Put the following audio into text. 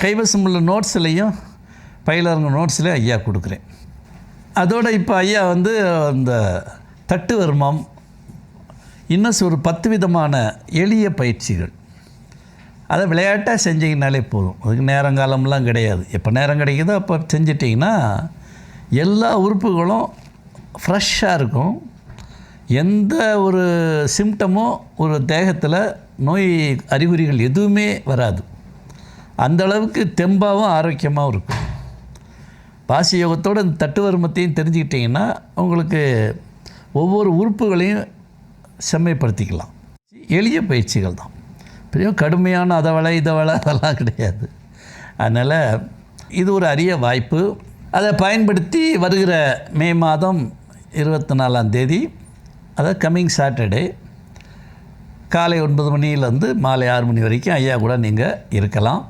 கைவசம் உள்ள நோட்ஸ்லையும் பயிலரங்க நோட்ஸ்லேயும் ஐயா கொடுக்குறேன். அதோடு இப்போ ஐயா வந்து அந்த தட்டு வருமம் இன்னும் ஒரு பத்து விதமான எளிய பயிற்சிகள். அதை விளையாட்டாக செஞ்சீங்கனாலே போதும். அதுக்கு நேரங்காலம்லாம் கிடையாது. எப்போ நேரம் கிடைக்குதோ அப்போ செஞ்சிட்டிங்கன்னா எல்லா உறுப்புகளும் ஃப்ரெஷ்ஷாக இருக்கும். எந்த ஒரு சிம்டமும் ஒரு தேகத்தில் நோய் அறிகுறிகள் எதுவுமே வராது. அந்த அளவுக்கு தெம்பாகவும் ஆரோக்கியமாகவும் இருக்கும். பாசி யோகத்தோடு இந்த தட்டு வருமத்தையும் தெரிஞ்சுக்கிட்டிங்கன்னா உங்களுக்கு ஒவ்வொரு உறுப்புகளையும் செம்மைப்படுத்திக்கலாம். எளிய பயிற்சிகள் தான். பெரிய கடுமையான அதை வலை இதை வலை அதெல்லாம் கிடையாது. அதனால் இது ஒரு அரிய வாய்ப்பு. அதை பயன்படுத்தி வருகிற மே மாதம் இருபத்தி நாலாம் தேதி அதாவது கம்மிங் சாட்டர்டே காலை ஒன்பது மணியிலேருந்து மாலை ஆறு மணி வரைக்கும் ஐயா கூட நீங்கள் இருக்கலாம்.